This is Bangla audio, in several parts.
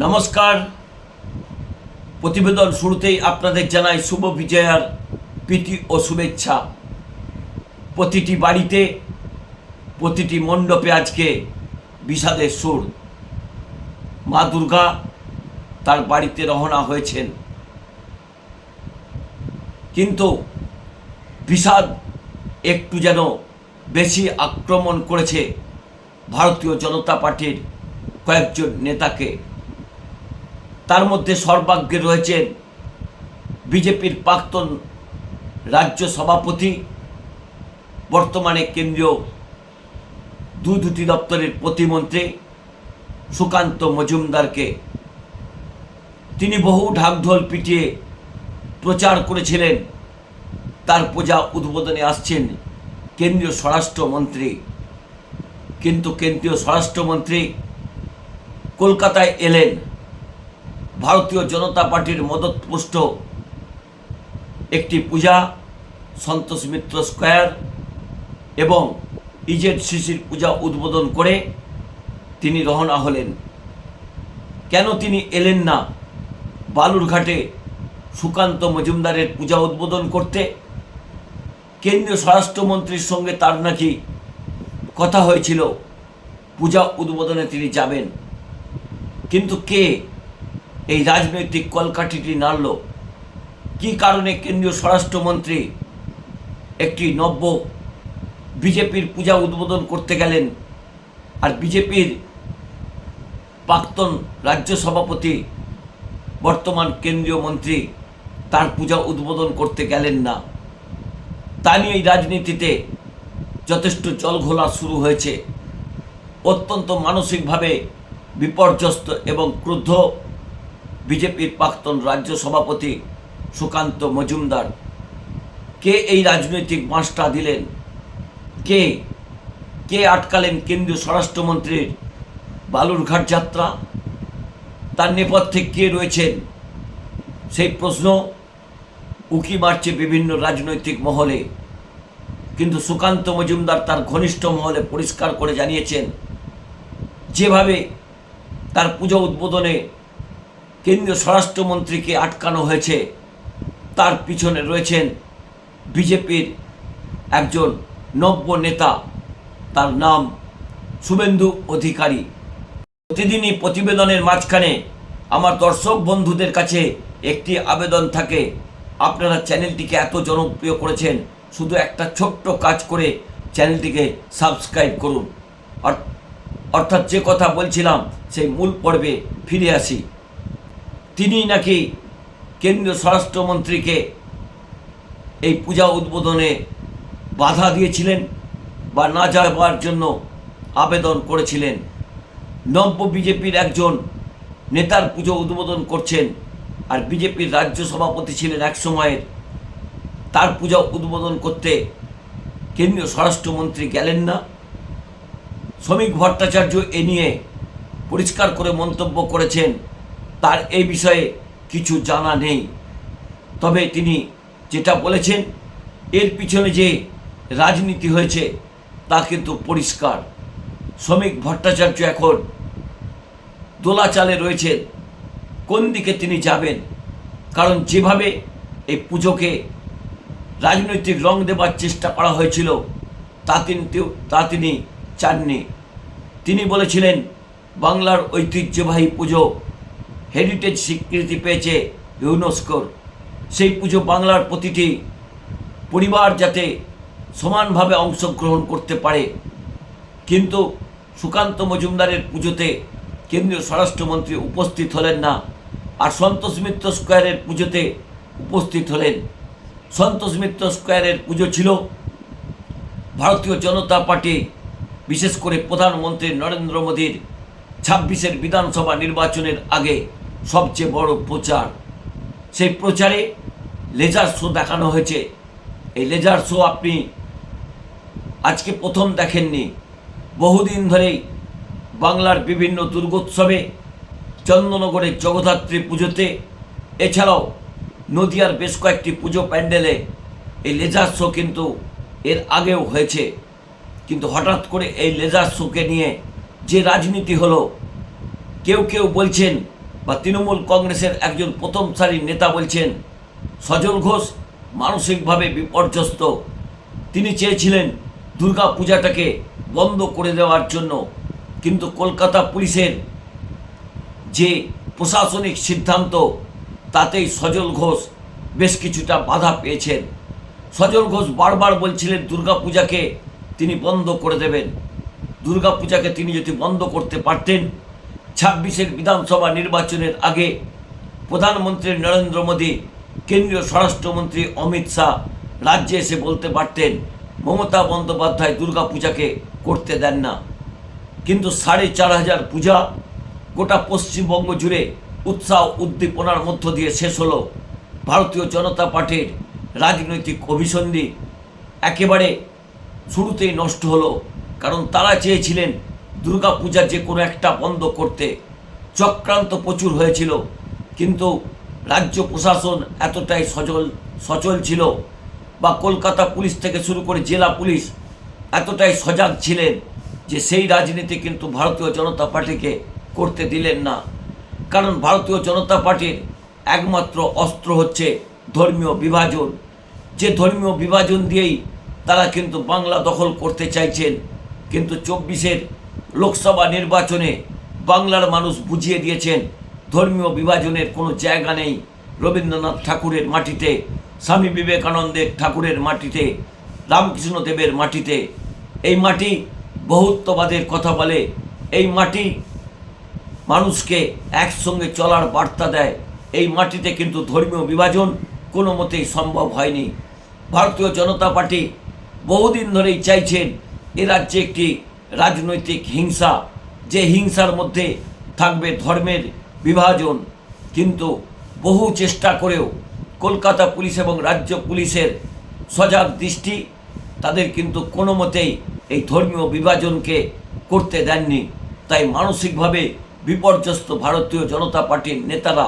নমস্কার। প্রতিবেদন শুরুতেই আপনাদের জানাই শুভ বিজয়ার প্রীতি ও শুভেচ্ছা। প্রতিটি বাড়িতে, প্রতিটি মণ্ডপে আজকে বিষাদের সুর। মা দুর্গা তার বাড়িতে রওনা হয়েছেন। কিন্তু বিষাদ একটু যেন বেশি আক্রমণ করেছে ভারতীয় জনতা পার্টির কয়েকজন নেতাকে। তার মধ্যে সর্বাগ্যে রয়েছেন বিজেপির প্রাক্তন রাজ্য সভাপতি, বর্তমানে কেন্দ্রীয় দু দুটি দপ্তরের প্রতিমন্ত্রী সুকান্ত মজুমদারকে। তিনি বহু ঢাকঢোল পিটিয়ে প্রচার করেছিলেন। তার পূজা উদ্বোধনে আসছেন কেন্দ্রীয় স্বরাষ্ট্রমন্ত্রী। কিন্তু কেন্দ্রীয় স্বরাষ্ট্রমন্ত্রী কলকাতায় এলেন। ভারতীয় জনতা পার্টির মদতপুষ্ট একটি পূজা, সন্তোষ মিত্র স্কোয়ার এবং ইজেড শিশির পূজা উদ্বোধন করে তিনি রওনা হলেন। কেন তিনি এলেন না? বালুরঘাটে সুকান্ত মজুমদারের পূজা উদ্বোধন করতে। কেন্দ্রীয় স্বরাষ্ট্রমন্ত্রীর সঙ্গে তার নাকি কথা হয়েছিল। পূজা উদ্বোধনে তিনি যাবেন। কিন্তু কে এই রাজনৈতিক কলকাঠিটি নাড়ল। কি কারণে কেন্দ্রীয় স্বরাষ্ট্রমন্ত্রী একটি নব্য বিজেপির পূজা উদ্বোধন করতে গেলেন আর বিজেপির প্রাক্তন রাজ্য সভাপতি, বর্তমান কেন্দ্রীয় মন্ত্রী তার পূজা উদ্বোধন করতে গেলেন না। তা নিয়ে এই রাজনীতিতে যথেষ্ট জলঘোলা শুরু হয়েছে। অত্যন্ত মানসিকভাবে বিপর্যস্ত এবং ক্রুদ্ধ বিজেপির প্রাক্তন রাজ্য সভাপতি সুকান্ত মজুমদার। কে এই রাজনৈতিক বাঁশটা দিলেন? কে? কে আটকালেন কেন্দ্রীয় স্বরাষ্ট্রমন্ত্রীর বালুরঘাট যাত্রা? তার নেপথ্যে কে রয়েছেন? সেই প্রশ্ন উকি মারছে বিভিন্ন রাজনৈতিক মহলে। কিন্তু সুকান্ত মজুমদার তার ঘনিষ্ঠ মহলে পরিষ্কার করে জানিয়েছেন, যেভাবে তার পুজো উদ্বোধনে কেন্দ্রীয় স্বরাষ্ট্রমন্ত্রীকে আটকানো হয়েছে। তার পিছনে রয়েছেন বিজেপির একজন নব্য নেতা। তার নাম শুভেন্দু অধিকারী। প্রতিদিনই প্রতিবেদনের মাঝখানে আমার দর্শক বন্ধুদের কাছে একটি আবেদন থাকে। আপনারা চ্যানেলটিকে এত জনপ্রিয় করেছেন, শুধু একটা ছোট্ট কাজ করে চ্যানেলটিকে সাবস্ক্রাইব করুন। অর- অর্থাৎ যে কথা বলছিলাম, সেই মূল পর্বে ফিরে আসি। তিনি নাকি কেন্দ্রীয় স্বরাষ্ট্রমন্ত্রীকে এই পূজা উদ্বোধনে বাধা দিয়েছিলেন বা না যাবার জন্য আবেদন করেছিলেন? নব্য বিজেপির একজন নেতার পুজো উদ্বোধন করছেন আর বিজেপির রাজ্য সভাপতি ছিলেন এক সময়ের। তার পূজা উদ্বোধন করতে কেন্দ্রীয় স্বরাষ্ট্রমন্ত্রী গেলেন না। শ্রমিক ভট্টাচার্য এ নিয়ে পরিষ্কার করে মন্তব্য করেছেন তার এই বিষয়ে কিছু জানা নেই। তবে তিনি যেটা বলেছেন, এর পিছনে যে রাজনীতি হয়েছে তা কিন্তু পরিষ্কার। শ্রমিক ভট্টাচার্য এখন দোলাচালে রয়েছেন কোন দিকে তিনি যাবেন? কারণ যেভাবে এই পুজোকে রাজনৈতিক রং দেবার চেষ্টা করা হয়েছিল, তা তিনি তা তিনি চাননি। তিনি বলেছিলেন, বাংলার ঐতিহ্যবাহী পুজো হেরিটেজ স্বীকৃতি পেয়েছে ইউনেস্কোর। সেই পুজো বাংলার প্রতিটি পরিবার যাতে সমানভাবে অংশগ্রহণ করতে পারে। কিন্তু সুকান্ত মজুমদারের পুজোতে কেন্দ্রীয় স্বরাষ্ট্রমন্ত্রী উপস্থিত হলেন না আর সন্তোষ মিত্র স্কোয়ারের পুজোতে উপস্থিত হলেন। সন্তোষ মিত্র স্কোয়ারের পুজো ছিল ভারতীয় জনতা পার্টি, বিশেষ করে প্রধানমন্ত্রী নরেন্দ্র মোদীর ছাব্বিশের বিধানসভা নির্বাচনের আগে। সবচেয়ে বড় প্রচার। সেই প্রচারে লেজার শো দেখানো হয়েছে। এই লেজার শো আপনি আজকে প্রথম দেখেননি। বহুদিন ধরেই বাংলার বিভিন্ন দুর্গোৎসবে চন্দননগরের জগদ্ধাত্রী পুজোতে, এছাড়াও নদিয়ার বেশ কয়েকটি পুজো প্যান্ডেলে এই লেজার শো কিন্তু এর আগেও হয়েছে। কিন্তু হঠাৎ করে এই লেজার শোকে নিয়ে যে রাজনীতি হলো, কেউ কেউ বলছেন বা তৃণমূল কংগ্রেসের একজন প্রথম সারির নেতা বলছেন, সজল ঘোষ মানসিকভাবে বিপর্যস্ত। তিনি চেয়েছিলেন দুর্গা পূজাটাকে বন্ধ করে দেওয়ার জন্য, কিন্তু কলকাতা পুলিশের যে প্রশাসনিক সিদ্ধান্ত, তাতেই সজল ঘোষ বেশ কিছুটা বাধা পেয়েছেন। সজল ঘোষ বারবার বলছিলেন, দুর্গাপূজাকে তিনি বন্ধ করে দেবেন। দুর্গাপূজাকে তিনি যদি বন্ধ করতে পারতেন ছাব্বিশের বিধানসভা নির্বাচনের আগে প্রধানমন্ত্রী নরেন্দ্র মোদী, কেন্দ্রীয় স্বরাষ্ট্রমন্ত্রী অমিত শাহ রাজ্যে এসে বলতে পারতেন, মমতা বন্দ্যোপাধ্যায় দুর্গাপূজাকে করতে দেন না। কিন্তু সাড়ে চার হাজার পূজা গোটা পশ্চিমবঙ্গ জুড়ে উৎসাহ উদ্দীপনার মধ্য দিয়ে শেষ হলো। ভারতীয় জনতা পার্টির রাজনৈতিক অভিসন্ধি একেবারে শুরুতেই নষ্ট হলো, কারণ তারা চেয়েছিলেন দুর্গাপূজা যে কোনো একটা বন্ধ করতে চক্রান্ত প্রচুর হয়েছিল। কিন্তু রাজ্য প্রশাসন এতটাই সচল সচল ছিল বা কলকাতা পুলিশ থেকে শুরু করে জেলা পুলিশ এতটাই সজাগ ছিলেন যে সেই রাজনীতি কিন্তু ভারতীয় জনতা পার্টিকে করতে দিলেন না। কারণ ভারতীয় জনতা পার্টির একমাত্র অস্ত্র হচ্ছে ধর্মীয় বিভাজন। যে ধর্মীয় বিভাজন দিয়েই তারা কিন্তু বাংলা দখল করতে চাইছেন। কিন্তু চব্বিশের লোকসভা নির্বাচনে বাংলার মানুষ বুঝিয়ে দিয়েছেন, ধর্মীয় বিভাজনের কোনো জায়গা নেই। রবীন্দ্রনাথ ঠাকুরের মাটিতে, স্বামী বিবেকানন্দের ঠাকুরের মাটিতে, রামকৃষ্ণ দেবের মাটিতে। এই মাটি বহুত্ববাদের কথা বলে, এই মাটি মানুষকে একসঙ্গে চলার বার্তা দেয়। এই মাটিতে কিন্তু ধর্মীয় বিভাজন কোনো মতেই সম্ভব হয়নি। ভারতীয় জনতা পার্টি বহুদিন ধরেই চাইছেন, এ রাজ্যে একটি রাজনৈতিক হিংসা, যে হিংসার মধ্যে থাকবে ধর্মের বিভাজন, কিন্তু বহু চেষ্টা করেও কলকাতা পুলিশ এবং রাজ্য পুলিশের সজাগ দৃষ্টি তাদের কিন্তু কোনো মতেই এই ধর্মীয় বিভাজনকে করতে দেননি। তাই মানসিকভাবে বিপর্যস্ত ভারতীয় জনতা পার্টির নেতারা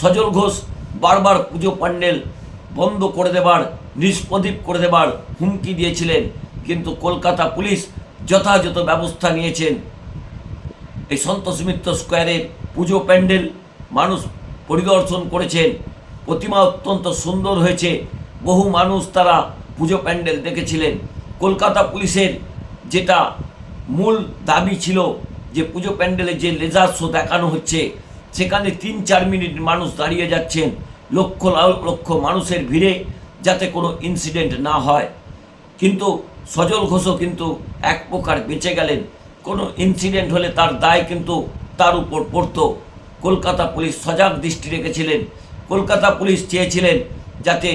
সজল ঘোষ বারবার পুজো প্যান্ডেল বন্ধ করে দেবার, নিষ্প্রদীপ করে দেবার হুমকি দিয়েছিলেন। কিন্তু কলকাতা পুলিশ যথাযথ ব্যবস্থা নিয়েছেন। এই সন্তোষ মিত্র স্কোয়ারের পুজো প্যান্ডেল মানুষ পরিদর্শন করেছেন। প্রতিমা অত্যন্ত সুন্দর হয়েছে। বহু মানুষ তারা পুজো প্যান্ডেল দেখেছিলেন। কলকাতা পুলিশের যেটা মূল দাবি ছিল যে পুজো প্যান্ডেলে যে লেজার শো দেখানো হচ্ছে, সেখানে তিন চার মিনিট মানুষ দাঁড়িয়ে যাচ্ছেন। লক্ষ লক্ষ মানুষের ভিড়ে যাতে কোনো ইনসিডেন্ট না হয়। কিন্তু সজল ঘোষও কিন্তু এক প্রকার বেঁচে গেলেন। কোনো ইনসিডেন্ট হলে তার দায় কিন্তু তার উপর পড়তো। কলকাতা পুলিশ সজাগ দৃষ্টি রেখেছিলেন। কলকাতা পুলিশ চেয়েছিলেন যাতে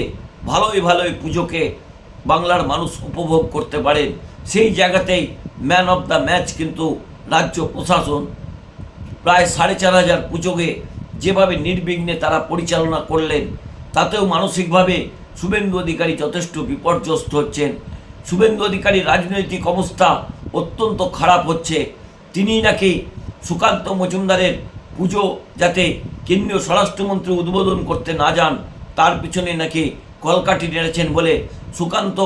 ভালোই ভালোই পুজোকে বাংলার মানুষ উপভোগ করতে পারেন সেই জায়গাতেই ম্যান অফ দ্য ম্যাচ কিন্তু রাজ্য প্রশাসন প্রায় সাড়ে চার হাজার পুজোকে যেভাবে নির্বিঘ্নে তারা পরিচালনা করলেন, তাতেও মানসিকভাবে শুভেন্দু অধিকারী যথেষ্ট বিপর্যস্ত হচ্ছেন। শুভেন্দু অধিকারী রাজনৈতিক অবস্থা অত্যন্ত খারাপ হচ্ছে। তিনি নাকি সুকান্ত মজুমদারের পুজো যাতে কেন্দ্রীয় স্বরাষ্ট্রমন্ত্রী উদ্বোধন করতে না যান, তার পিছনে নাকি কলকাঠি নেড়েছেন বলে সুকান্ত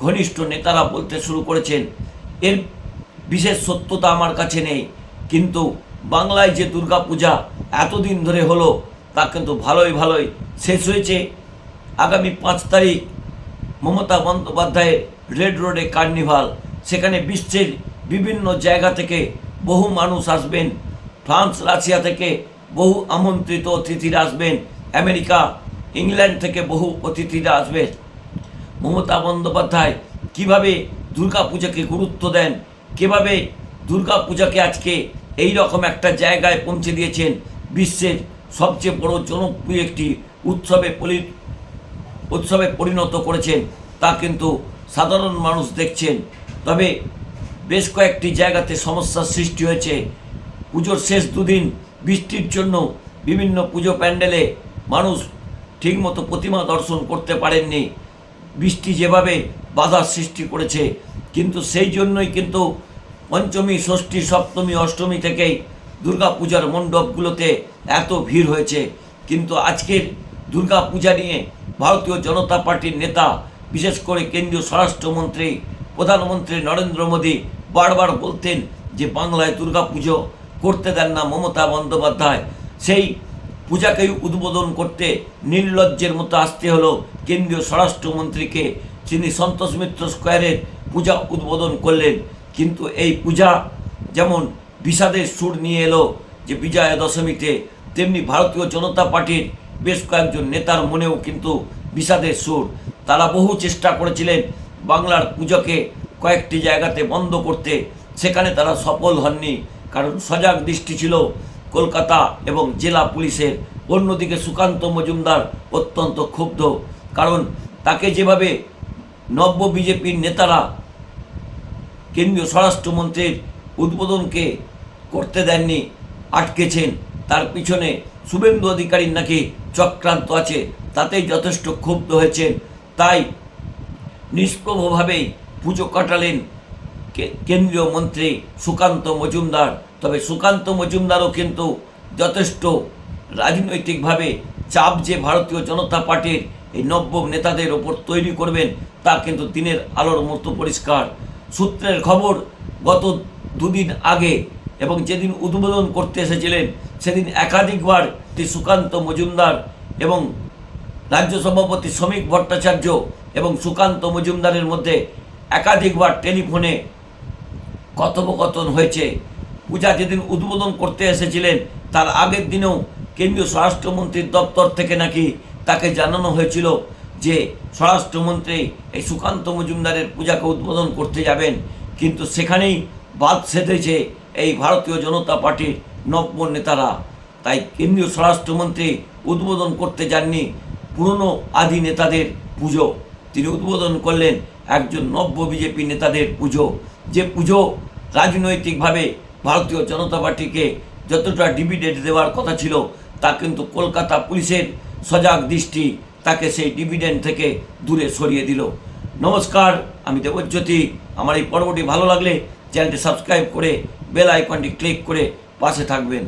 ঘনিষ্ঠ নেতারা বলতে শুরু করেছেন। এর বিশেষ সত্যতা আমার কাছে নেই। কিন্তু বাংলায় যে দুর্গাপূজা এতদিন ধরে হলো, তা কিন্তু ভালোই ভালোই শেষ হয়েছে। আগামী পাঁচ তারিখ মমতা বন্দ্যোপাধ্যায়ের রেড রোডে কার্নিভাল, সেখানে বিশ্বের বিভিন্ন জায়গা থেকে বহু মানুষ আসবেন। ফ্রান্স, রাশিয়া থেকে বহু আমন্ত্রিত অতিথিরা আসবেন। আমেরিকা, ইংল্যান্ড থেকে বহু অতিথিরা আসবেন। মমতা বন্দ্যোপাধ্যায় কীভাবে দুর্গাপূজাকে গুরুত্ব দেন, কীভাবে দুর্গাপূজাকে আজকে এই রকম একটা জায়গায় পৌঁছে দিয়েছেন বিশ্বের সবচেয়ে বড় জনপ্রিয় একটি উৎসবে উৎসবে পরিণত করেছেন, তা কিন্তু সাধারণ মানুষ দেখছেন। তবে বেশ কয়েকটি জায়গাতে সমস্যার সৃষ্টি হয়েছে। পুজোর শেষ দুদিন বৃষ্টির জন্য বিভিন্ন পুজো প্যান্ডেলে মানুষ ঠিকমতো প্রতিমা দর্শন করতে পারেননি। বৃষ্টি যেভাবে বাধার সৃষ্টি করেছে, কিন্তু সেই জন্যই কিন্তু পঞ্চমী, ষষ্ঠী, সপ্তমী, অষ্টমী থেকেই দুর্গা পূজার মণ্ডপগুলোতে এত ভিড় হয়েছে। কিন্তু আজকের দুর্গা পূজা নিয়ে ভারতীয় জনতা পার্টির নেতা, বিশেষ করে কেন্দ্রীয় স্বরাষ্ট্রমন্ত্রী, প্রধানমন্ত্রী নরেন্দ্র মোদী বারবার বলতেন যে বাংলায় দুর্গা পুজো করতে দেন না মমতা বন্দ্যোপাধ্যায়। সেই পূজাকেই উদ্বোধন করতে নির্লজ্জের মতো আসতে হলো কেন্দ্রীয় স্বরাষ্ট্রমন্ত্রীকে। তিনি সন্তোষ মিত্র স্কোয়ারের পূজা উদ্বোধন করলেন। কিন্তু এই পূজা যেমন বিষাদের সুর নিয়ে এলো যে বিজয়া দশমীতে, তেমনি ভারতীয় জনতা পার্টির বেশ কয়েকজন নেতার মনেও কিন্তু বিষাদের সুর। তারা বহু চেষ্টা করেছিলেন বাংলার পুজোকে কয়েকটি জায়গাতে বন্ধ করতে। সেখানে তারা সফল হননি, কারণ সজাগ দৃষ্টি ছিল কলকাতা এবং জেলা পুলিশের। অন্যদিকে সুকান্ত মজুমদার অত্যন্ত ক্ষুব্ধ, কারণ তাকে যেভাবে নব্য বিজেপির নেতারা কেন্দ্রীয় স্বরাষ্ট্রমন্ত্রীর উদ্বোধনকে করতে দেননি, আটকেছেন, তার পিছনে শুভেন্দু অধিকারীর নাকি চক্রান্ত আছে, তাতেই যথেষ্ট ক্ষুব্ধ হয়েছেন। তাই নিষ্প্রভভাবেই পুজো কাটালেন কেন্দ্রীয় মন্ত্রী সুকান্ত মজুমদার। তবে সুকান্ত মজুমদারও কিন্তু যথেষ্ট রাজনৈতিকভাবে চাপ যে ভারতীয় জনতা পার্টির এই নব্য নেতাদের ওপর তৈরি করবেন, তা কিন্তু দিনের আলোর মতো পরিষ্কার। সূত্রের খবর, গত দুদিন আগে এবং যেদিন উদ্বোধন করতে এসেছিলেন, সেদিন একাধিকবার শ্রী সুকান্ত মজুমদার এবং রাজ্য সভাপতি শ্রমিক ভট্টাচার্য এবং সুকান্ত মজুমদারের মধ্যে একাধিকবার টেলিফোনে কথোপকথন হয়েছে। পূজা যেদিন উদ্বোধন করতে এসেছিলেন, তার আগের দিনেও কেন্দ্রীয় স্বরাষ্ট্রমন্ত্রীর দপ্তর থেকে নাকি তাকে জানানো হয়েছিল যে স্বরাষ্ট্রমন্ত্রী এই সুকান্ত মজুমদারের পূজাকে উদ্বোধন করতে যাবেন। কিন্তু সেখানেই বাদ সেধেছে এই ভারতীয় জনতা পার্টির নব্য নেতারা। তাই কেন্দ্রীয় স্বরাষ্ট্রমন্ত্রী উদ্বোধন করতে যাননি পুরনো আদি নেতাদের পুজো। তিনি উদ্বোধন করলেন একজন নব্য বিজেপি নেতাদের পুজো। যে পুজো রাজনৈতিকভাবে ভারতীয় জনতা পার্টিকে যতটা ডিভিডেন্ড দেওয়ার কথা ছিল, তা কিন্তু কলকাতা পুলিশের সজাগ দৃষ্টি তাকে সেই ডিভিডেন্ড থেকে দূরে সরিয়ে দিল। নমস্কার, আমি দেবজ্যোতি। আমার এই পর্বটি ভালো লাগলে চ্যানেলটি সাবস্ক্রাইব করে বেল আইকনটি ক্লিক করে পাশে থাকবেন।